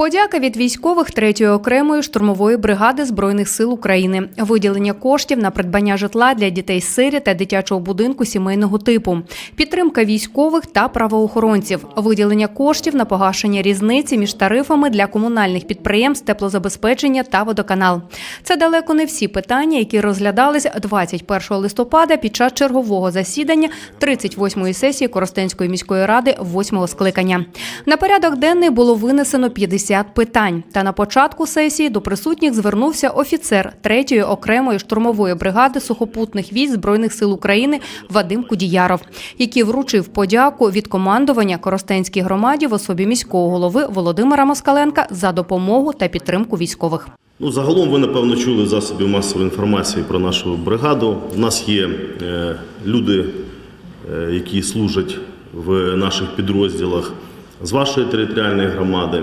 Подяка від військових 3-ї окремої штурмової бригади збройних сил України, виділення коштів на придбання житла для дітей сирі та дитячого будинку сімейного типу, підтримка військових та правоохоронців, виділення коштів на погашення різниці між тарифами для комунальних підприємств, теплозабезпечення та водоканал. Це далеко не всі питання, які розглядались 21 листопада під час чергового засідання 38-ї сесії Коростенської міської ради 8-го скликання. На порядок денний було винесено 50 питань. Та на початку сесії до присутніх звернувся офіцер 3-ї окремої штурмової бригади сухопутних військ Збройних сил України Вадим Кудіяров, який вручив подяку від командування Коростенській громаді в особі міського голови Володимира Москаленка за допомогу та підтримку військових. Ну, загалом ви напевно чули засобів масової інформації про нашу бригаду. У нас є е, люди, е, які служать в наших підрозділах з вашої територіальної громади.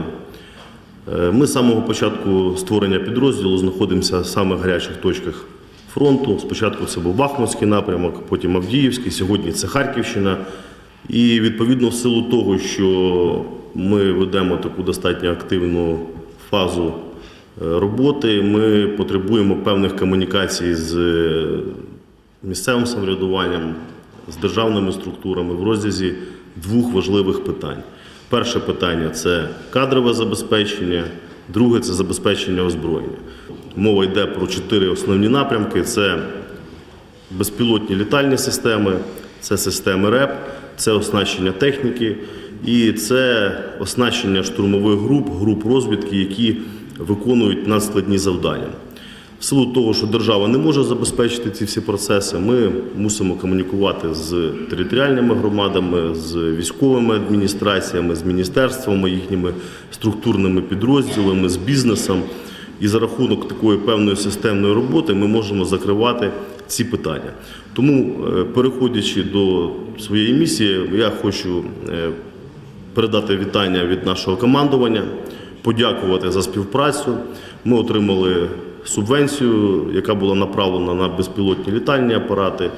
Е, Ми з самого початку створення підрозділу знаходимося в самих гарячих точках фронту. Спочатку це був Бахмутський напрямок, потім Авдіївський, сьогодні це Харківщина. І відповідно, в силу того, що ми ведемо таку достатньо активну фазу е, роботи, ми потребуємо певних комунікацій з е, місцевим самоврядуванням, з державними структурами в розрізі двох важливих питань. Перше питання це кадрове забезпечення, друге це забезпечення озброєння. Мова йде про чотири основні напрямки: це безпілотні літальні системи, це системи РЕП, це оснащення техніки і це оснащення штурмових груп, груп розвідки, які виконують надскладні завдання. В силу того, що держава не може забезпечити ці всі процеси, ми мусимо комунікувати з територіальними громадами, з військовими адміністраціями, з міністерствами, їхніми структурними підрозділами, з бізнесом. І за рахунок такої певної системної роботи ми можемо закривати ці питання. Тому, е, переходячи до своєї місії, я хочу е, передати вітання від нашого командування, подякувати за співпрацю. Ми отримали субвенцію, яка була направлена на безпілотні літальні апарати.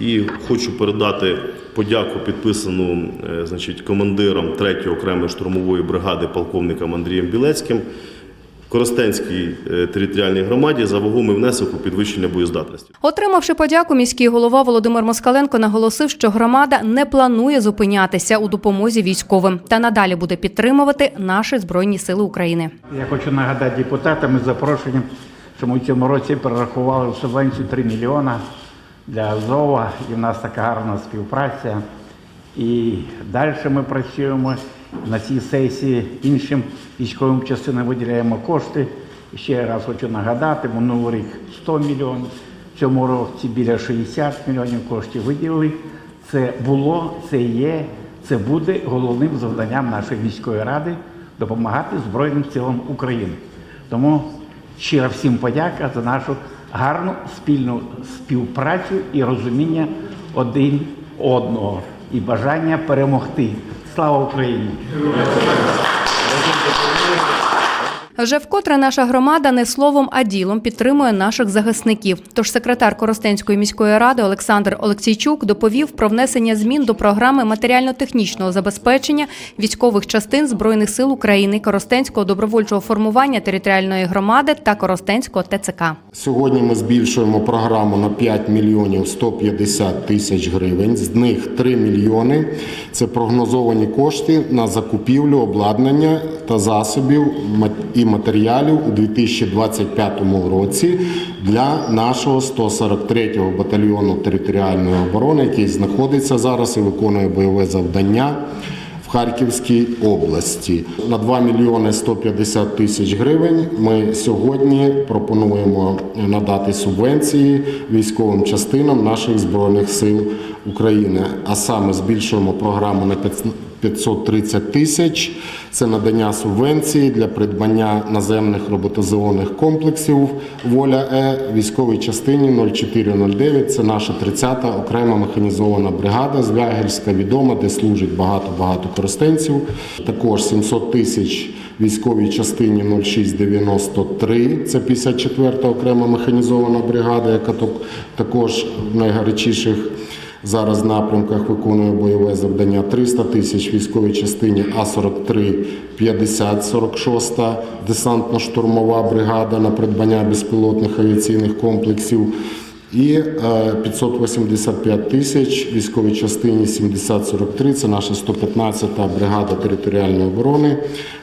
І хочу передати подяку підписану е, значить, командиром 3-ї окремої штурмової бригади полковником Андрієм Білецьким. Коростенській е, територіальній громаді за вагомий внесок у підвищення боєздатності. Отримавши подяку, міський голова Володимир Москаленко наголосив, що громада не планує зупинятися у допомозі військовим та надалі буде підтримувати наші збройні сили України. Я хочу нагадати депутатам із запрошенням, що в цьому році перерахували субвенцію 3 мільйона для Азова, і в нас така гарна співпраця. І далі ми працюємо на цій сесії іншим військовим частинам виділяємо кошти. Ще раз хочу нагадати, минулий рік 100 мільйонів, в цьому році біля 60 мільйонів коштів виділили. Це було, це є, це буде головним завданням нашої міської ради допомагати Збройним силам України. Тому щиро всім подяка за нашу гарну спільну співпрацю і розуміння один одного і бажання перемогти. Слава Україні! Вже вкотре наша громада не словом, а ділом підтримує наших захисників. Тож секретар Коростенської міської ради Олександр Олексійчук доповів про внесення змін до програми матеріально-технічного забезпечення військових частин збройних сил України, Коростенського добровольчого формування територіальної громади та Коростенського ТЦК. Сьогодні ми збільшуємо програму на 5 мільйонів 150 тисяч гривень. З них 3 мільйони це прогнозовані кошти на закупівлю обладнання та засобів і матеріалів у 2025 році для нашого 143-го батальйону територіальної оборони, який знаходиться зараз і виконує бойове завдання в Харківській області. На 2 мільйони 150 тисяч гривень ми сьогодні пропонуємо надати субвенції військовим частинам наших збройних сил України. А саме збільшуємо програму на 530 тисяч. Це надання субвенції для придбання наземних роботизованих комплексів Воля Е військовій частині 0409. Це наша 30-та окрема механізована бригада Звягельська, відома, де служить багато-багато користенців. Також 700 тисяч військовій частині 0693. Це 54-та окрема механізована бригада, яка так- також в найгарячіших зараз в напрямках виконує бойове завдання 300 тисяч військовій частині А-43 50 46 десантно-штурмова бригада на придбання безпілотних авіаційних комплексів. І е, 585 тисяч військовій частині 7043 – це наша 115-та бригада територіальної оборони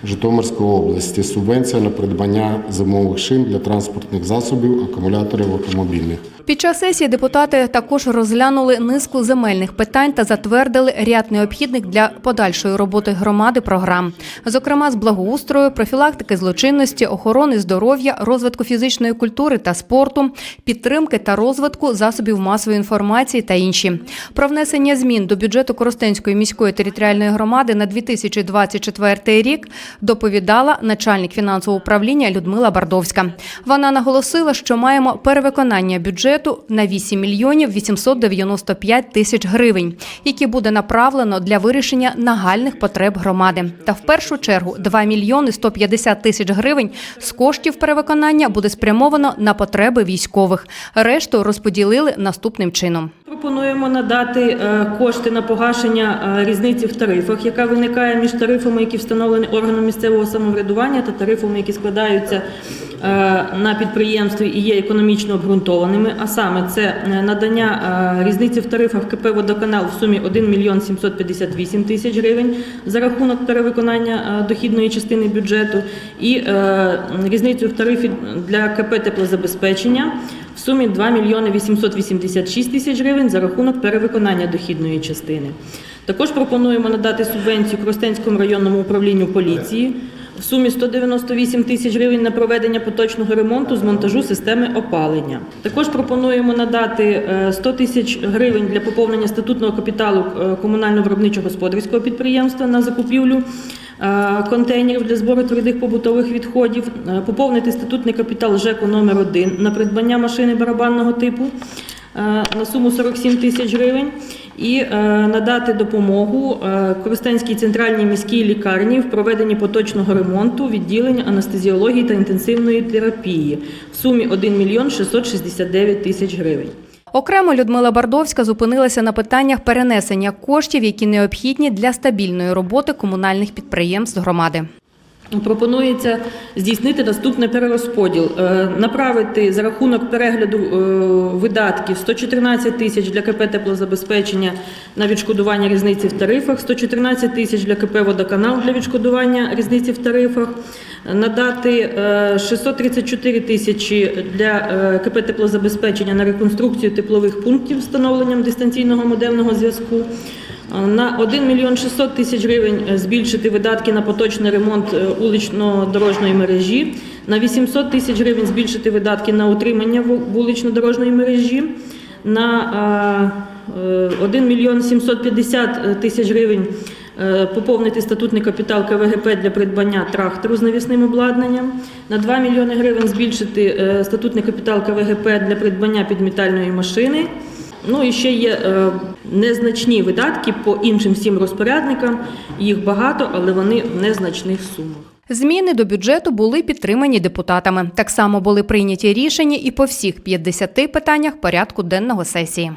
Житомирської області. Субвенція на придбання зимових шин для транспортних засобів, акумуляторів автомобільних. Під час сесії депутати також розглянули низку земельних питань та затвердили ряд необхідних для подальшої роботи громади програм, зокрема з благоустрою, профілактики злочинності, охорони здоров'я, розвитку фізичної культури та спорту, підтримки та розвитку засобів масової інформації та інші. Про внесення змін до бюджету Коростенської міської територіальної громади на 2024 рік доповідала начальник фінансового управління Людмила Бардовська. Вона наголосила, що маємо перевиконання бюджету на 8 мільйонів 895 тисяч гривень, які буде направлено для вирішення нагальних потреб громади. Та в першу чергу 2 мільйони 150 тисяч гривень з коштів перевиконання буде спрямовано на потреби військових. Решту розподілили наступним чином. Пропонуємо надати е, кошти на погашення е, різниці в тарифах, яка виникає між тарифами, які встановлені органом місцевого самоврядування, та тарифами, які складаються е, на підприємстві і є економічно обґрунтованими. А саме це надання різниці в тарифах КП «Водоканал» в сумі 1 мільйон 758 тисяч гривень за рахунок перевиконання дохідної частини бюджету і різницю в тарифі для КП «Теплозабезпечення» в сумі 2 мільйони 886 тисяч гривень за рахунок перевиконання дохідної частини. Також пропонуємо надати субвенцію Кростенському районному управлінню поліції в сумі 198 тисяч гривень на проведення поточного ремонту з монтажу системи опалення. Також пропонуємо надати е, 100 тисяч гривень для поповнення статутного капіталу е, комунально-виробничого господарського підприємства на закупівлю е, контейнерів для збору твердих побутових відходів, е, поповнити статутний капітал ЖЕКу номер 1 на придбання машини барабанного типу е, на суму 47 тисяч гривень і е, надати допомогу е, Коростенській центральній міській лікарні в проведенні поточного ремонту відділення анестезіології та інтенсивної терапії в сумі 1 мільйон 669 тисяч гривень. Окремо Людмила Бардовська зупинилася на питаннях перенесення коштів, які необхідні для стабільної роботи комунальних підприємств громади. Пропонується здійснити наступний перерозподіл, Е, направити за рахунок перегляду е, видатків 114 тисяч для КП теплозабезпечення на відшкодування різниці в тарифах, 114 тисяч для КП водоканал для відшкодування різниці в тарифах, надати е, 634 тисячі для е, КП теплозабезпечення на реконструкцію теплових пунктів встановленням дистанційного модемного зв'язку. На 1 мільйон 600 тисяч гривень е, збільшити видатки на поточний ремонт е, улично-дорожньої мережі, на 800 тисяч гривень збільшити видатки на утримання вулично-дорожньої мережі, на е, е, 1 мільйон 750 тисяч гривень е, поповнити статутний капітал КВГП для придбання трактору з навісним обладнанням, на 2 мільйони гривень збільшити е, статутний капітал КВГП для придбання підмітальної машини. Ну і ще є е, незначні видатки по іншим всім розпорядникам. Їх багато, але вони в незначних сумах. Зміни до бюджету були підтримані депутатами. Так само були прийняті рішення і по всіх 50 питаннях порядку денного сесії.